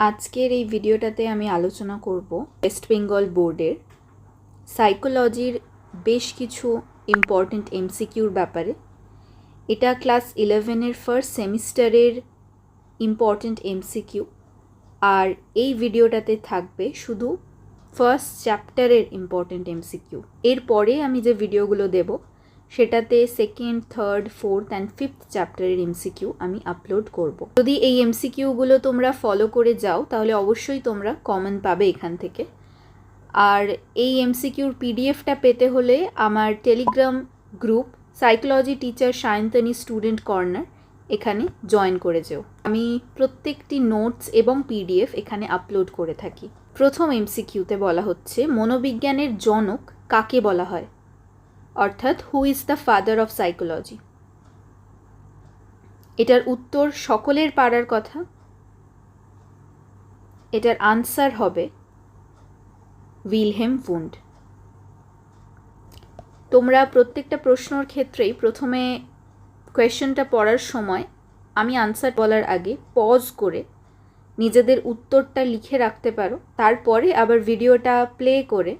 আজকের এই ভিডিওটাতে আমি আলোচনা করব ওয়েস্ট বেঙ্গল বোর্ডের সাইকোলজির বেশ কিছু ইম্পর্ট্যান্ট এমসিকিউর ব্যাপারে। এটা ক্লাস ইলেভেনের ফার্স্ট সেমিস্টারের ইম্পর্ট্যান্ট এমসিকিউ আর এই ভিডিওটাতে থাকবে শুধু ফার্স্ট চ্যাপ্টারের ইম্পর্ট্যান্ট এমসিকিউ এরপরে আমি যে ভিডিওগুলো দেব সেটাতে second third fourth and fifth চ্যাপ্টারের এমসিকিউ আমি আপলোড করব। যদি এই এমসিকিউগুলো তোমরা ফলো করে যাও, তাহলে অবশ্যই তোমরা কমন পাবে এখান থেকে। আর এই এমসিকিউর পিডিএফটা পেতে হলে আমার Telegram group psychology teacher Sayantani student corner এখানে জয়েন করে যেও। আমি প্রত্যেকটি নোটস এবং পিডিএফ এখানে আপলোড করে থাকি। প্রথম এমসিকিউতে বলা হচ্ছে, মনোবিজ্ঞানের জনক কাকে বলা হয়? অর্থাৎ who is the father of psychology এটার উত্তর সকলের পাড়ার কথা। এটার আনসার হবে উইলহেম ফুন্ড তোমরা প্রত্যেকটা প্রশ্নর ক্ষেত্রেই প্রথমে কোয়েশ্চেনটা পড়ার সময় আমি আনসার বলার আগে পজ করে নিজেদের উত্তরটা লিখে রাখতে পারো। তারপরে আবার ভিডিওটা প্লে করে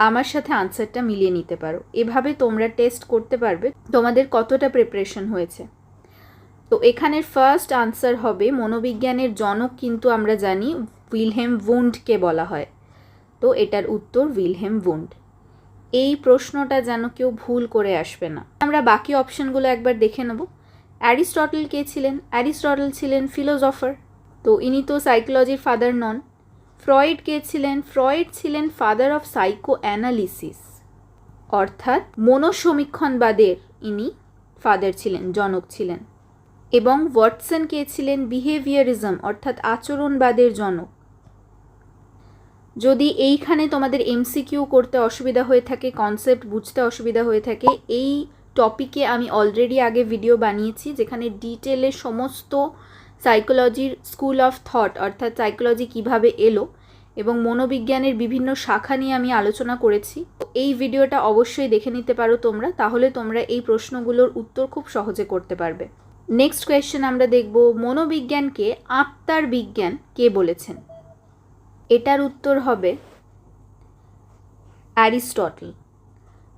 আমার সাথে আনসারটা মিলিয়ে নিতে পারো। এভাবে তোমরা টেস্ট করতে পারবে তোমাদের কতটা প্রিপারেশন হয়েছে। তো এখানের ফার্স্ট আনসার হবে, মনোবিজ্ঞানের জনক কিন্তু আমরা জানি উইলহেম ভুন্ডকে বলা হয়। তো এটার উত্তর উইলহেম ভুন্ড এই প্রশ্নটা যেন কেউ ভুল করে আসবে না। আমরা বাকি অপশনগুলো একবার দেখে নেব। অ্যারিস্টটল কে ছিলেন? অ্যারিস্টটল ছিলেন ফিলোজফার তো ইনি তো সাইকোলজির ফাদার নন। ফ্রয়েড কে ছিলেন? ফ্রয়েড ছিলেন ফাদার অফ সাইকো অ্যানালিসিস অর্থাৎ মনোসমীক্ষণবাদের ইনি ফাদার ছিলেন, জনক ছিলেন। এবং ওয়াটসন কে ছিলেন? বিহেভিয়ারিজম অর্থাৎ আচরণবাদের জনক। যদি এইখানে তোমাদের এমসিকিউ করতে অসুবিধা হয়ে থাকে কনসেপ্ট বুঝতে অসুবিধা হয়ে থাকে, এই টপিকে আমি অলরেডি আগে ভিডিও বানিয়েছি, যেখানে ডিটেলে সমস্ত সাইকোলজির স্কুল অফ থট অর্থাৎ সাইকোলজি কীভাবে এলো এবং মনোবিজ্ঞানের বিভিন্ন শাখা নিয়ে আমি আলোচনা করেছি। এই ভিডিওটা অবশ্যই দেখে নিতে পারো তোমরা, তাহলে তোমরা এই প্রশ্নগুলোর উত্তর খুব সহজে করতে পারবে। নেক্সট কোয়েশ্চেন আমরা দেখব, মনোবিজ্ঞানকে আত্মার বিজ্ঞান কে বলেছেন? এটার উত্তর হবে অ্যারিস্টটল।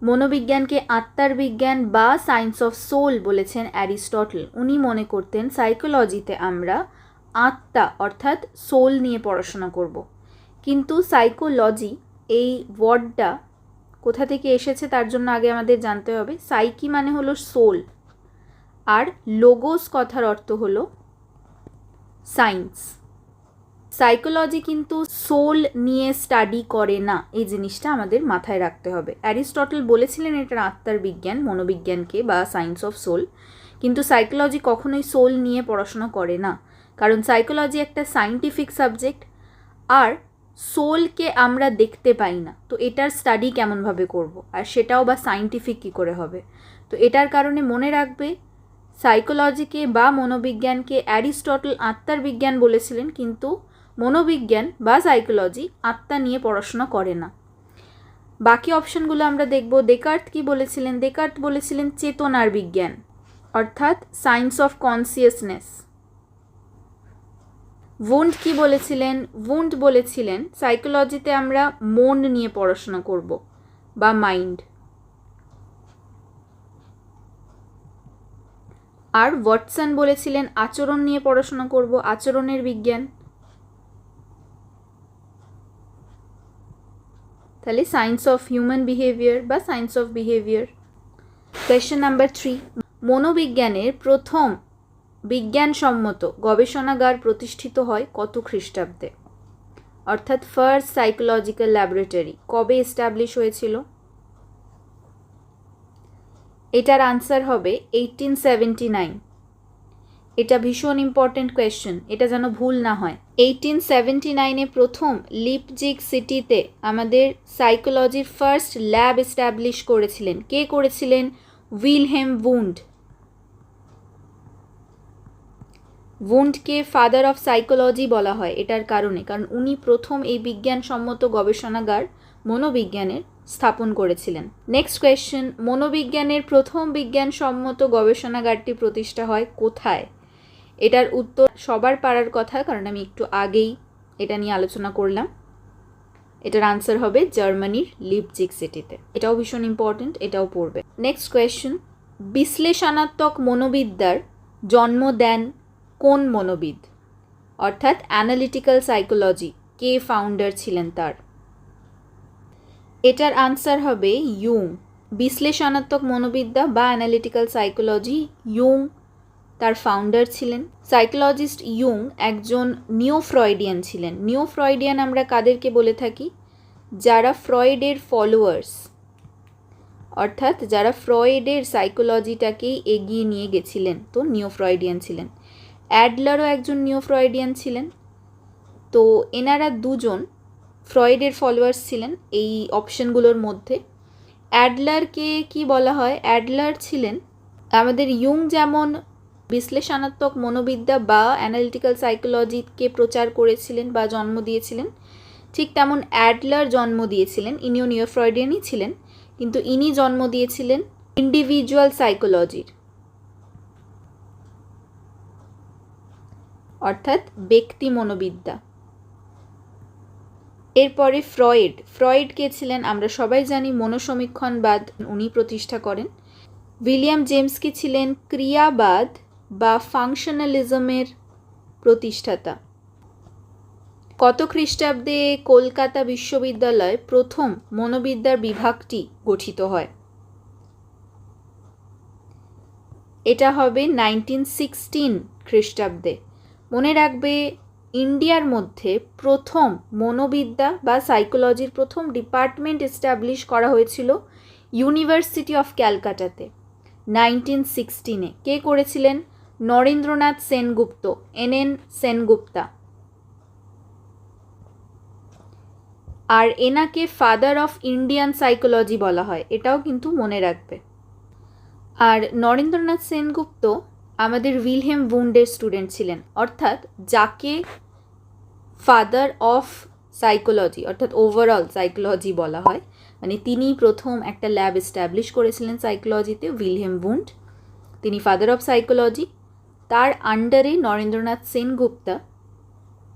মনোবিজ্ঞানকে আত্মার বিজ্ঞান বা সায়েন্স অফ সোল বলেছেন অ্যারিস্টটল। উনি মনে করতেন সাইকোলজিতে আমরা আত্মা অর্থাৎ সোল নিয়ে পড়াশোনা করব। কিন্তু সাইকোলজি এই ওয়ার্ডটা কোথা থেকে এসেছে তার জন্য আগে আমাদের জানতে হবে। সাইকি মানে হলো সোল আর লোগোস কথার অর্থ হলো সায়েন্স সাইকোলজি কিন্তু সোল নিয়ে স্টাডি করে না, এই জিনিসটা আমাদের মাথায় রাখতে হবে। অ্যারিস্টটল বলেছিলেন এটার আত্মার বিজ্ঞান, মনোবিজ্ঞানকে বা সায়েন্স অফ সোল কিন্তু সাইকোলজি কখনোই সোল নিয়ে পড়াশোনা করে না। কারণ সাইকোলজি একটা সাইন্টিফিক সাবজেক্ট আর সোলকে আমরা দেখতে পাই না। তো এটার স্টাডি কেমনভাবে করব? আর সেটাও বা সাইন্টিফিক কী করে হবে? তো এটার কারণে মনে রাখবে সাইকোলজিকে বা মনোবিজ্ঞানকে অ্যারিস্টটল আত্মার বিজ্ঞান বলেছিলেন, কিন্তু মনোবিজ্ঞান বা সাইকোলজি আত্মা নিয়ে পড়াশোনা করে না। বাকি অপশনগুলো আমরা দেখব। ডেকার্ট কি বলেছিলেন? ডেকার্ট বলেছিলেন, চেতনার বিজ্ঞান অর্থাৎ সায়েন্স অফ কনসিয়াসনেস ভুন্ড কি বলেছিলেন? ভুন্ড বলেছিলেন সাইকোলজিতে আমরা মন নিয়ে পড়াশোনা করব বা মাইন্ড আর ওয়াটসন বলেছিলেন, আচরণ নিয়ে পড়াশোনা করব, আচরণের বিজ্ঞান। তাহলে সায়েন্স অফ হিউম্যান বিহেভিয়ার বা science of behaviour question number three মনোবিজ্ঞানের প্রথম বিজ্ঞানসম্মত গবেষণাগার প্রতিষ্ঠিত হয় কত খ্রিস্টাব্দে? অর্থাৎ ফার্স্ট সাইকোলজিক্যাল ল্যাবরেটরি কবে এস্টাবলিশ হয়েছিল? এটার আনসার হবে এইটিন সেভেন্টি নাইন। এটা ভীষণ ইম্পর্টেন্ট কোয়েশ্চেন, এটা যেন ভুল না হয়। এইটিন সেভেন্টি নাইনে প্রথম লিপজিক সিটিতে আমাদের সাইকোলজির ফার্স্ট ল্যাব এস্টাবলিশ করেছিলেন। কে করেছিলেন? উইলহেম উন্ড উন্ডকে ফাদার অফ সাইকোলজি বলা হয়, এটার কারণে। কারণ উনি প্রথম এই বিজ্ঞানসম্মত গবেষণাগার মনোবিজ্ঞানের স্থাপন করেছিলেন। নেক্সট কোয়েশ্চেন মনোবিজ্ঞানের প্রথম বিজ্ঞানসম্মত গবেষণাগারটি প্রতিষ্ঠা হয় কোথায়? এটার উত্তর সবার পারার কথা, কারণ আমি একটু আগেই এটা নিয়ে আলোচনা করলাম। এটার আনসার হবে জার্মানির লিপজিক সিটিতে। এটাও ভীষণ ইম্পর্ট্যান্ট এটাও পড়বে। নেক্সট কোয়েশ্চেন বিশ্লেষণাত্মক মনোবিদ্যার জন্ম দেন কোন মনোবিদ? অর্থাৎ অ্যানালিটিক্যাল সাইকোলজি, কে ফাউন্ডার ছিলেন তার? এটার আনসার হবে ইউং বিশ্লেষণাত্মক মনোবিদ্যা বা অ্যানালিটিক্যাল সাইকোলজি ইউং তার ফাউন্ডার ছিলেন। সাইকোলজিস্ট ইউং একজন নিও ফ্রয়েডিয়ান ছিলেন। নিও ফ্রয়েডিয়ান আমরা কাদেরকে বলে থাকি? যারা ফ্রয়েডের ফলোয়ার্স, অর্থাৎ যারা ফ্রয়েডের সাইকোলজিটাকেই এগিয়ে নিয়ে গেছিলেন, তো নিও ফ্রয়েডিয়ান ছিলেন। অ্যাডলারও একজন নিও ফ্রয়েডিয়ান ছিলেন। তো এনারা দুজন ফ্রয়েডের ফলোয়ার্স ছিলেন এই অপশনগুলোর মধ্যে। অ্যাডলারকে কি বলা হয়? অ্যাডলার ছিলেন আমাদের ইয়ং যেমন বিশ্লেষণাত্মক মনোবিদ্যা বা অ্যানালিটিক্যাল সাইকোলজিকে প্রচার করেছিলেন বা জন্ম দিয়েছিলেন, ঠিক তেমন অ্যাডলার জন্ম দিয়েছিলেন। ইনিও নিওফ্রয়েডিয়ানই ছিলেন, কিন্তু ইনি জন্ম দিয়েছিলেন ইন্ডিভিজুয়াল সাইকোলজির অর্থাৎ ব্যক্তি মনোবিদ্যা। এরপরে ফ্রয়েড। ফ্রয়েড কে ছিলেন আমরা সবাই জানি, মনোসমীক্ষণবাদ উনি প্রতিষ্ঠা করেন। উইলিয়াম জেমস কি ছিলেন ক্রিয়াবাদ বা ফাংশনালিজমের প্রতিষ্ঠাতা। কত খ্রিস্টাব্দে কলকাতা বিশ্ববিদ্যালয় প্রথম মনোবিদ্যার বিভাগটি গঠিত হয়? এটা হবে নাইনটিন সিক্সটিন খ্রিস্টাব্দে। মনে রাখবে, ইন্ডিয়ার মধ্যে প্রথম মনোবিদ্যা বা সাইকোলজির প্রথম ডিপার্টমেন্ট এস্টাবলিশ করা হয়েছিল ইউনিভার্সিটি অফ ক্যালকাটাতে নাইনটিন সিক্সটিনে কে করেছিলেন? Narendranath Sengupta, N N Sengupta. আর এনাকে ফাদার অফ ইন্ডিয়ান সাইকোলজি বলা হয়, এটাও কিন্তু মনে রাখবে। আর নরেন্দ্রনাথ সেনগুপ্ত আমাদের উইলহেম বুন্ডের স্টুডেন্ট ছিলেন। অর্থাৎ যাকে ফাদার অফ সাইকোলজি অর্থাৎ ওভারঅল সাইকোলজি বলা হয় মানে তিনি প্রথম একটা ল্যাব এস্টাবলিশ করেছিলেন সাইকোলজিতে উইলহেম বুন্ড। তিনি ফাদার অফ সাইকোলজি তার আন্ডারে নরেন্দ্রনাথ সেনগুপ্তা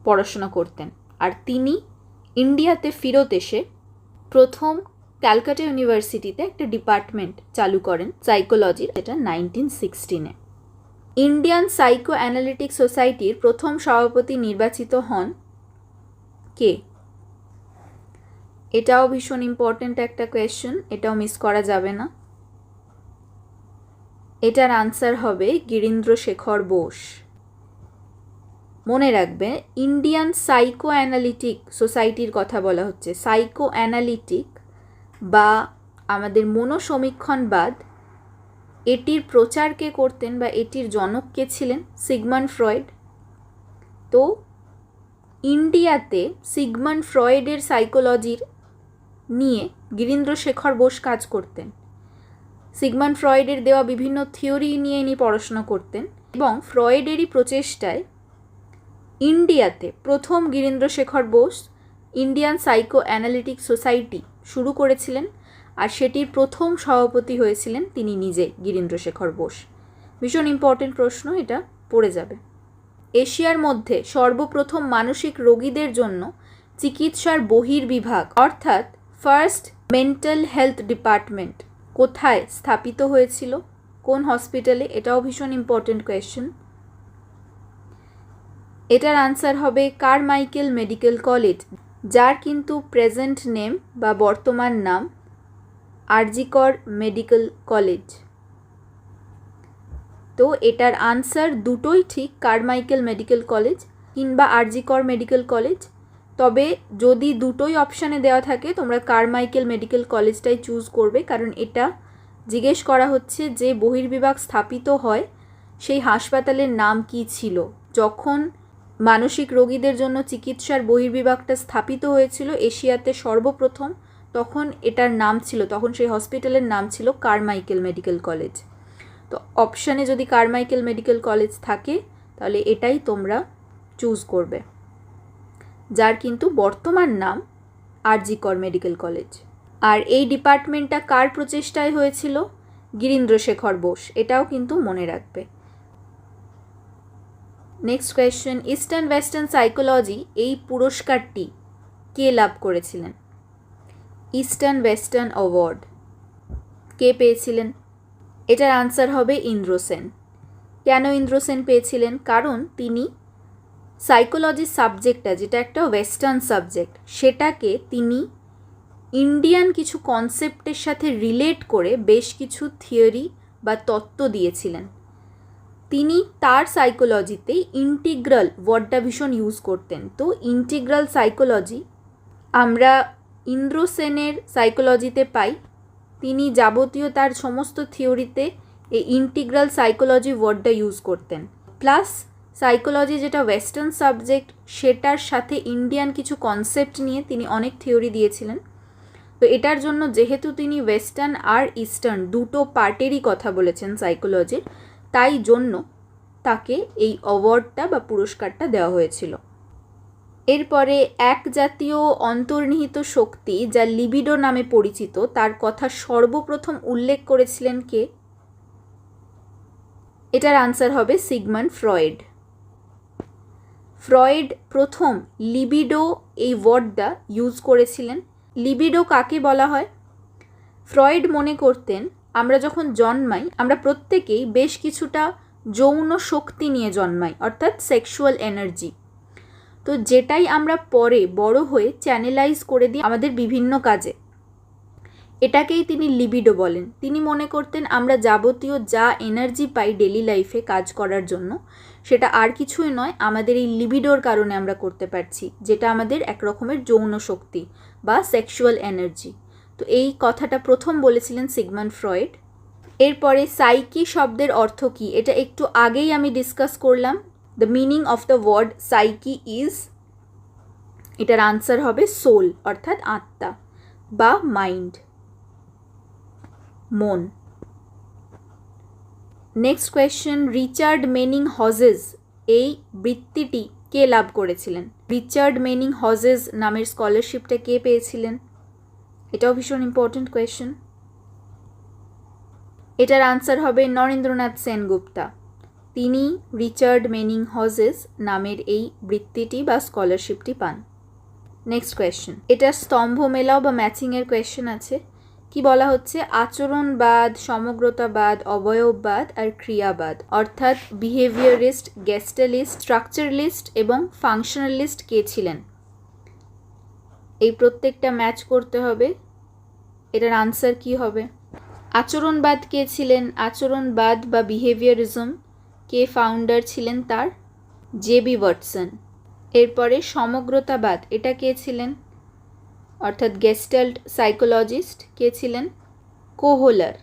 পড়াশোনা করতেন। আর তিনি ইন্ডিয়াতে ফেরত এসে প্রথম ক্যালকাটা ইউনিভার্সিটিতে একটা ডিপার্টমেন্ট চালু করেন সাইকোলজির যেটা নাইনটিন সিক্সটিনে ইন্ডিয়ান সাইকো অ্যানালিটিক সোসাইটির প্রথম সভাপতি নির্বাচিত হন কে? এটাও ভীষণ ইম্পর্ট্যান্ট একটা কোয়েশ্চেন এটাও মিস করা যাবে না। এটার আনসার হবে গিরীন্দ্র শেখর বোস। মনে রাখবে, ইন্ডিয়ান সাইকো অ্যানালিটিক সোসাইটির কথা বলা হচ্ছে। সাইকো অ্যানালিটিক বা আমাদের মনোসমীক্ষণবাদ এটির প্রচার কে করতেন বা এটির জনক কে ছিলেন? Sigmund Freud. তো, ইন্ডিয়াতে সিগমান ফ্রয়েডের সাইকোলজির নিয়ে গিরীন্দ্র শেখর বোস কাজ করতেন। সিগমান ফ্রয়েডের দেওয়া বিভিন্ন থিওরি নিয়ে ইনি পড়াশোনা করতেন এবং ফ্রয়েডেরই প্রচেষ্টায় ইন্ডিয়াতে প্রথম Girindra Shekhar Bose Indian psycho analytic society শুরু করেছিলেন। আর সেটির প্রথম সভাপতি হয়েছিলেন তিনি নিজে গিরীন্দ্র শেখর বোস। ভীষণ ইম্পর্টেন্ট প্রশ্ন, এটা পড়ে যাবে। এশিয়ার মধ্যে সর্বপ্রথম মানসিক রোগীদের জন্য চিকিৎসার বহির্বিভাগ, অর্থাৎ ফার্স্ট মেন্টাল হেলথ ডিপার্টমেন্ট কোথায় স্থাপিত হয়েছিল? কোন হসপিটালে এটাও ভীষণ ইম্পর্টেন্ট কোয়েশ্চেন এটার আনসার হবে কার মাইকেল মেডিকেল কলেজ, যার কিন্তু প্রেজেন্ট নেম বা বর্তমান নাম আরজিকর মেডিকেল কলেজ। তো এটার আনসার দুটোই ঠিক কারমাইকেল মেডিকেল কলেজ কিংবা আরজিকর মেডিকেল কলেজ। তবে যদি দুটোই অপশানে দেওয়া থাকে, তোমরা কারমাইকেল মেডিকেল কলেজটাই চুজ করবে, কারণ এটা জিজ্ঞেস করা হচ্ছে যে বহির্বিভাগ স্থাপিত হয় সেই হাসপাতালের নাম কি ছিল। যখন মানসিক রোগীদের জন্য চিকিৎসার বহির্বিভাগটা স্থাপিত হয়েছিল এশিয়াতে সর্বপ্রথম তখন এটার নাম ছিল, তখন সেই হসপিটালের নাম ছিল কারমাইকেল মেডিকেল কলেজ। তো অপশানে যদি কারমাইকেল মেডিকেল কলেজ থাকে, তাহলে এটাই তোমরা চুজ করবে। যার কিন্তু বর্তমান নাম আরজিকর মেডিকেল কলেজ। আর এই ডিপার্টমেন্টটা কার প্রচেষ্টায় হয়েছিল? গিরীন্দ্র শেখর বোস, এটাও কিন্তু মনে রাখবে। Next question eastern western psychology এই পুরস্কারটি কে লাভ করেছিলেন? ইস্টার্ন ওয়েস্টার্ন অ্যাওয়ার্ড কে পেয়েছিলেন? এটার আনসার হবে ইন্দ্রসেন কেন ইন্দ্রসেন পেয়েছিলেন? কারণ তিনি সাইকোলজি সাবজেক্টটা যেটা একটা ওয়েস্টার্ন সাবজেক্ট সেটাকে তিনি ইন্ডিয়ান কিছু কনসেপ্টের সাথে রিলেট করে বেশ কিছু থিওরি বা তত্ত্ব দিয়েছিলেন। তিনি তার সাইকোলজিতে ইন্টিগ্রাল ওয়ার্ডটা ভীষণ ইউজ করতেন। তো ইন্টিগ্রাল সাইকোলজি আমরা ইন্দ্রসেনের সাইকোলজিতে পাই, তিনি যাবতীয় তার সমস্ত থিওরিতে এই ইন্টিগ্রাল সাইকোলজি ওয়ার্ডটা ইউজ করতেন। প্লাস সাইকোলজি যেটা ওয়েস্টার্ন সাবজেক্ট সেটার সাথে ইন্ডিয়ান কিছু কনসেপ্ট নিয়ে তিনি অনেক থিওরি দিয়েছিলেন। তো এটার জন্য যেহেতু তিনি ওয়েস্টার্ন আর ইস্টার্ন দুটো পার্টেরই কথা বলেছেন সাইকোলজির তাই জন্য তাকে এই অ্যাওয়ার্ডটা বা পুরস্কারটা দেওয়া হয়েছিল। এরপরে এক জাতীয় অন্তর্নিহিত শক্তি যা লিবিডো নামে পরিচিত, তার কথা সর্বপ্রথম উল্লেখ করেছিলেন কে? এটার আনসার হবে সিগমান ফ্রয়েড। ফ্রয়েড প্রথম লিবিডো এই ওয়ার্ডটা ইউজ করেছিলেন। লিবিডো কাকে বলা হয়? ফ্রয়েড মনে করতেন, আমরা যখন জন্মাই, আমরা প্রত্যেকেই বেশ কিছুটা যৌন শক্তি নিয়ে জন্মাই, অর্থাৎ সেক্সুয়াল এনার্জি তো যেটাই আমরা পরে বড় হয়ে চ্যানেলাইজ করে দিই আমাদের বিভিন্ন কাজে। এটাকেই তিনি লিবিডো বলেন। তিনি মনে করতেন, আমরা যাবতীয় যা এনার্জি পাই ডেলি লাইফে কাজ করার জন্য, সেটা আর কিছুই নয়, আমাদের এই লিবিডোর কারণে আমরা করতে পারছি, যেটা আমাদের এক রকমের যৌন শক্তি বা সেক্সুয়াল এনার্জি তো এই কথাটা প্রথম বলেছিলেন সিগমান ফ্রয়েড। এরপরে সাইকি শব্দের অর্থ কী? এটা একটু আগেই আমি ডিসকাস করলাম। The meaning of the word psyche is এটার আনসার হবে সোল অর্থাৎ আত্মা, বা মাইন্ড মন। Next question Richard Manning Hodges এই বৃত্তিটি কে লাভ করেছিলেন? রিচার্ড মেনিং হজেস নামের স্কলারশিপটা কে পেয়েছিলেন? এটাও ভীষণ ইম্পর্ট্যান্ট কোয়েশ্চেন এটার আনসার হবে নরেন্দ্রনাথ সেনগুপ্তা। তিনি রিচার্ড মেনিং হজেস নামের এই বৃত্তিটি বা স্কলারশিপটি পান। নেক্সট কোয়েশ্চেন এটা স্তম্ভ মেলাও বা ম্যাচিংয়ের কোয়েশ্চেন আছে। কি বলা হচ্ছে? আচরণবাদ, সমগ্রতাবাদ, অবয়ববাদ আর ক্রিয়াবাদ। অর্থাৎ বিহেভিয়ারিস্ট গেস্টালিস্ট স্ট্রাকচারালিস্ট এবং ফাংশনালিস্ট কে ছিলেন? এই প্রত্যেকটা ম্যাচ করতে হবে। এটার আনসার কি হবে? আচরণবাদ কে ছিলেন? আচরণবাদ বা বিহেভিয়ারিজম কে ফাউন্ডার ছিলেন তার? J B Watson. এরপরে সমগ্রতাবাদ, এটা কে ছিলেন? অর্থাৎ গেস্টাল্ট সাইকোলজিস্ট কে ছিলেন? কোহলার।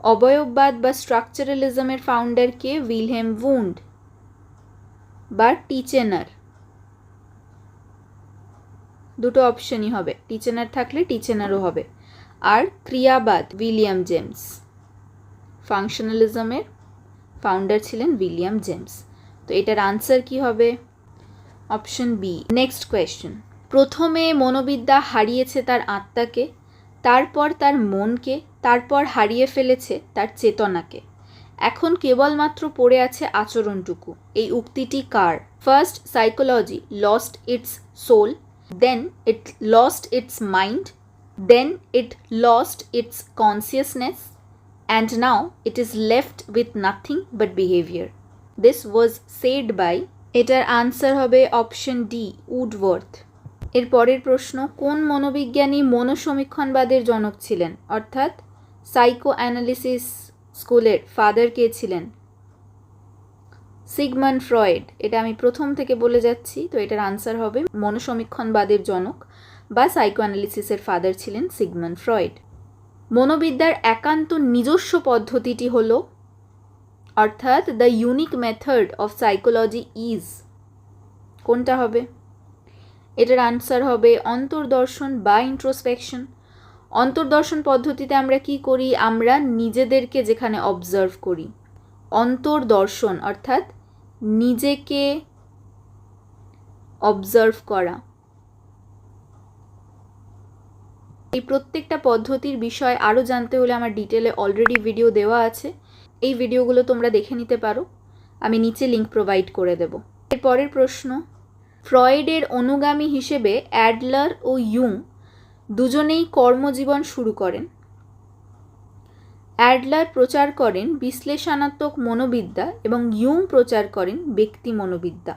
অবয়ববাদ বা স্ট্রাকচারালিজমের ফাউন্ডার কে উইলহেম উন্ড বা টিচেনার। দুটো অপশনই হবে, টিচেনার থাকলে টিচেনারও হবে। আর ক্রিয়াবাদ, উইলিয়াম জেমস। ফাংশনালিজমের ফাউন্ডার ছিলেন উইলিয়াম জেমস। তো এটার আনসার কি হবে? অপশন বি নেক্সট কোয়েশ্চেন প্রথমে মনোবিদ্যা হারিয়েছে তার আত্মাকে, তারপর তার মনকে, তারপর হারিয়ে ফেলেছে তার চেতনাকে। এখন কেবলমাত্র পড়ে আছে আচরণটুকু। এই উক্তিটি কার? First psychology lost its soul then it lost its mind then it lost its consciousness and now it is left with nothing but behaviour this was said by এটার আনসার হবে অপশন ডি উডওয়ার্থ এর পরের প্রশ্ন, কোন মনোবিজ্ঞানী মনোসমীক্ষণবাদের জনক ছিলেন? অর্থাৎ সাইকো অ্যানালিসিস স্কুলের ফাদার কে ছিলেন? সিগমন্ড ফ্রয়েড এটা আমি প্রথম থেকে বলে যাচ্ছি, তো এটার আনসার হবে মনোসমীক্ষণবাদের জনক বা সাইকো অ্যানালিসিসের ফাদার ছিলেন সিগমন্ড ফ্রয়েড মনোবিদ্যার একান্ত নিজস্ব পদ্ধতিটি হল, অর্থাৎ the unique method of psychology is কোনটা হবে? এটার আনসার হবে অন্তর্দর্শন বা ইন্ট্রোস্পেকশন অন্তর্দর্শন পদ্ধতিতে আমরা কি করি? আমরা নিজেদেরকে যেখানে অবজার্ভ করি। অন্তর্দর্শন, অর্থাৎ নিজেকে অবজার্ভ করা। এই প্রত্যেকটা পদ্ধতির বিষয় আরও জানতে হলে আমার ডিটেলে অলরেডি ভিডিও দেওয়া আছে। এই ভিডিওগুলো তোমরা দেখে নিতে পারো। আমি নিচে লিঙ্ক প্রোভাইড করে দেব। এর পরের প্রশ্ন, ফ্রয়েডের অনুগামী হিসেবে অ্যাডলার ও ইয়ুং দুজনেই কর্মজীবন শুরু করেন। অ্যাডলার প্রচার করেন বিশ্লেষণাত্মক মনোবিদ্যা এবং ইয়ুং প্রচার করেন ব্যক্তি মনোবিদ্যা।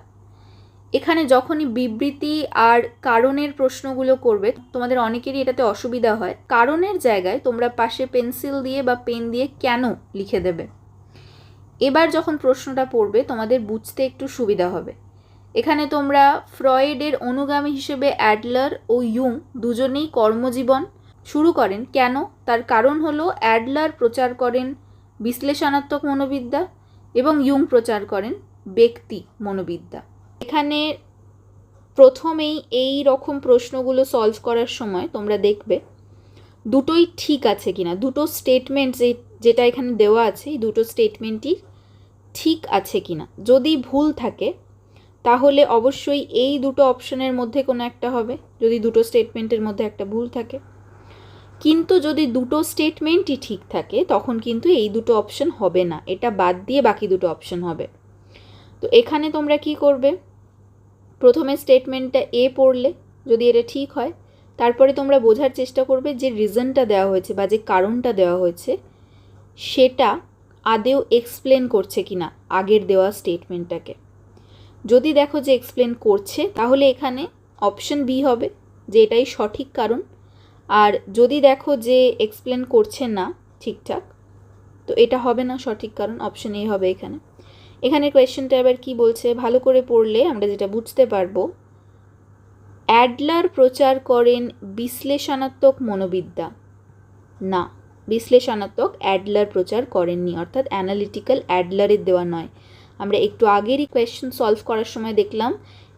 এখানে যখনই বিবৃতি আর কারণের প্রশ্নগুলো করবে, তোমাদের অনেকেরই এটাতে অসুবিধা হয়। কারণের জায়গায় তোমরা পাশে পেন্সিল দিয়ে বা পেন দিয়ে কেন লিখে দেবে? এবার যখন প্রশ্নটা পড়বে, তোমাদের বুঝতে একটু সুবিধা হবে। এখানে তোমরা ফ্রয়েডের অনুগামী হিসেবে অ্যাডলার ও ইয়ুং দুজনেই কর্মজীবন শুরু করেন। কেন? তার কারণ হলো অ্যাডলার প্রচার করেন বিশ্লেষণাত্মক মনোবিদ্যা এবং ইয়ুং প্রচার করেন ব্যক্তি মনোবিদ্যা। এখানে প্রথমেই এই রকম প্রশ্নগুলো সলভ করার সময় তোমরা দেখবে, দুটোই ঠিক আছে কিনা, দুটো স্টেটমেন্ট যে, যেটা এখানে দেওয়া আছে, এই দুটো স্টেটমেন্টই ঠিক আছে কিনা। যদি ভুল থাকে, তাহলে অবশ্যই এই দুটো অপশনের মধ্যে কোনো একটা হবে, যদি দুটো স্টেটমেন্টের মধ্যে একটা ভুল থাকে। কিন্তু যদি দুটো স্টেটমেন্টই ঠিক থাকে, তখন কিন্তু এই দুটো অপশন হবে না। এটা বাদ দিয়ে বাকি দুটো অপশন হবে। তো এখানে তোমরা কি করবে? প্রথমে স্টেটমেন্টটা এ পড়লে যদি এটা ঠিক হয়, তারপরে তোমরা বোঝার চেষ্টা করবে যে রিজনটা দেওয়া হয়েছে বা যে কারণটা দেওয়া হয়েছে, সেটা আদেও এক্সপ্লেন করছে কি না আগের দেওয়া স্টেটমেন্টটাকে যদি দেখো যে এক্সপ্লেন করছে, তাহলে এখানে অপশন বি হবে, যে এটাই সঠিক কারণ। আর যদি দেখো যে এক্সপ্লেন করছে না ঠিকঠাক, তো এটা হবে না সঠিক কারণ অপশন এ হবে এখানে। এখানে কোয়েশ্চেনটা এবার কি বলছে? ভালো করে পড়লে আমরা যেটা বুঝতে পারব, অ্যাডলার প্রচার করেন বিশ্লেষণাত্মক মনোবিদ্যা। না, বিশ্লেষণাত্মক অ্যাডলার প্রচার করেননি, অর্থাৎ অ্যানালিটিক্যাল অ্যাডলারের দেওয়া নয়। আমরা একটু আগেরই কোয়েশ্চেন সলভ করার সময় দেখলাম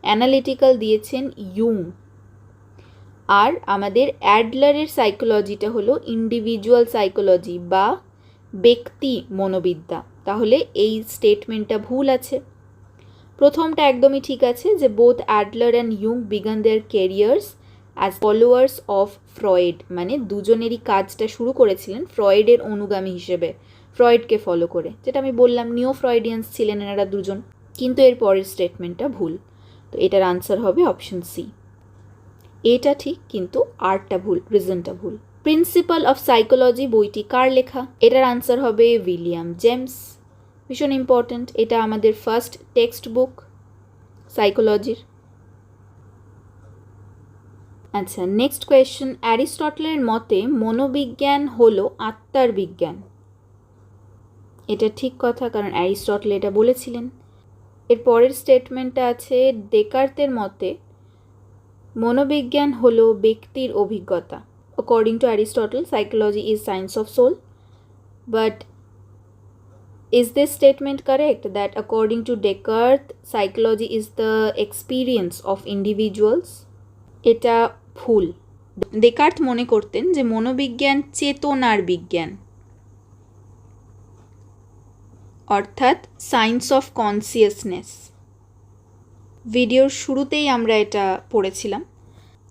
অ্যানালিটিক্যাল দিয়েছেন ইয়ুং। আর আমাদের অ্যাডলারের সাইকোলজিটা হলো ইন্ডিভিজুয়াল সাইকোলজি বা ব্যক্তি মনোবিদ্যা। তাহলে এই স্টেটমেন্টটা ভুল আছে। প্রথমটা একদমই ঠিক আছে যে both Adler and ইয়ুং began their careers as followers of Freud মানে দুজনেরই কাজটা শুরু করেছিলেন ফ্রয়েডের অনুগামী হিসেবে ফ্রয়েডকে ফলো করে, যেটা আমি বললাম নিও ফ্রয়েডিয়ান্স ছিলেন এনারা দুজন, কিন্তু এর পরের স্টেটমেন্টটা ভুল। তো এটার আনসার হবে অপশন সি এটা ঠিক, কিন্তু আর্টটা ভুল রিজনটা ভুল। প্রিন্সিপাল অফ সাইকোলজি বইটি কার লেখা? এটার আনসার হবে উইলিয়াম জেমস ভীষণ ইম্পর্ট্যান্ট এটা আমাদের ফার্স্ট টেক্সট বুক সাইকোলজির আচ্ছা নেক্সট কোয়েশ্চেন অ্যারিস্টটলের মতে মনোবিজ্ঞান হলো আত্মার বিজ্ঞান। এটা ঠিক কথা, কারণ অ্যারিস্টটল এটা বলেছিলেন। এর পরের স্টেটমেন্টটা আছে ডেকার্তের মতে মনোবিজ্ঞান হলো ব্যক্তির অভিজ্ঞতা। According to Aristotle psychology is science of soul but Is this statement correct that according to Descartes, psychology is the experience of individuals? এটা ভুল। ডেকার্ট মনে করতেন যে মনোবিজ্ঞান চেতনার বিজ্ঞান। অর্থাৎ সায়েন্স অফ কনসিয়াসনেস ভিডিওর শুরুতেই আমরা এটা পড়েছিলাম।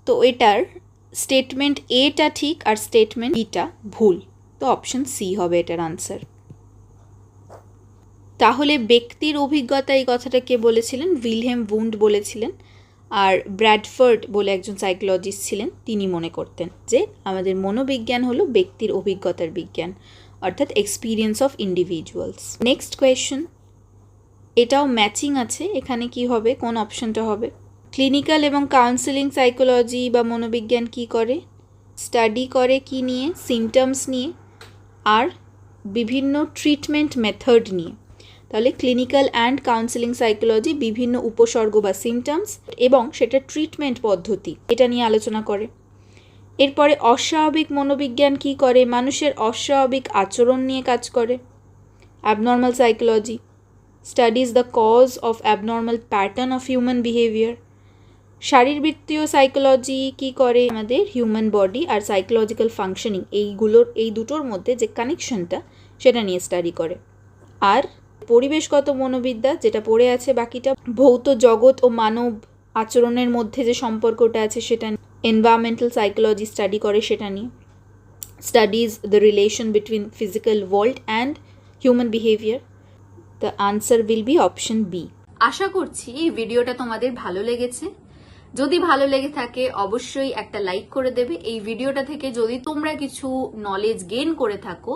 তো এটার স্টেটমেন্ট এটা ঠিক আর স্টেটমেন্ট বিটা ভুল। তো অপশন সি হবে এটার আনসার তাহলে ব্যক্তির অভিজ্ঞতা এই কথাটা কে বলেছিলেন? উইলহেম বুন্ড বলেছিলেন। আর ব্র্যাডফোর্ড বলে একজন সাইকোলজিস্ট ছিলেন। তিনি মনে করতেন যে আমাদের মনোবিজ্ঞান হলো ব্যক্তির অভিজ্ঞতার বিজ্ঞান, অর্থাৎ experience of individuals next question এটাও ম্যাচিং আছে। এখানে কি হবে? কোন অপশনটা হবে? ক্লিনিক্যাল এবং কাউন্সেলিং সাইকোলজি বা মনোবিজ্ঞান কি করে? স্টাডি করে কি নিয়ে? সিমটমস নিয়ে? আর বিভিন্ন ট্রিটমেন্ট মেথড নিয়ে? তাহলে ক্লিনিক্যাল অ্যান্ড কাউন্সেলিং সাইকোলজি বিভিন্ন উপসর্গ বা সিমটমস এবং সেটা ট্রিটমেন্ট পদ্ধতি, এটা নিয়ে আলোচনা করে। এরপরে অস্বাভাবিক মনোবিজ্ঞান কি করে? মানুষের অস্বাভাবিক আচরণ নিয়ে কাজ করে। Abnormal psychology studies the cause of abnormal pattern of human behaviour শারীরবৃত্তীয় সাইকোলজি কি করে? আমাদের হিউম্যান বডি আর সাইকোলজিক্যাল ফাংশনিং এইগুলোর, এই দুটোর মধ্যে যে কানেকশনটা সেটা নিয়ে স্টাডি করে। আর পরিবেশগত মনোবিদ্যা যেটা পড়ে আছে বাকিটা, ভৌত জগৎ ও মানব আচরণের মধ্যে যে সম্পর্কটা আছে সেটা এনভায়রনমেন্টাল সাইকোলজি স্টাডি করে সেটা নিয়ে। Studies the relation between physical world and human behaviour the answer will be option B আশা করছি এই ভিডিওটা তোমাদের ভালো লেগেছে। যদি ভালো লেগে থাকে, অবশ্যই একটা লাইক করে দেবে। এই ভিডিওটা থেকে যদি তোমরা কিছু নলেজ গেইন করে থাকো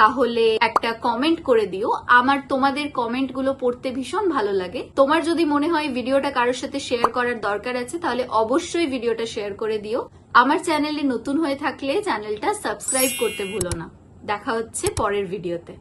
তাহলে একটা কমেন্ট করে দিও। আমার তোমাদের কমেন্টগুলো পড়তে ভীষণ ভালো লাগে। তোমার যদি মনে হয় ভিডিওটা কারোর সাথে শেয়ার করার দরকার আছে, তাহলে অবশ্যই ভিডিওটা শেয়ার করে দিও। আমার চ্যানেলে নতুন হয়ে থাকলে চ্যানেলটা সাবস্ক্রাইব করতে ভুলো না। দেখা হচ্ছে পরের ভিডিওতে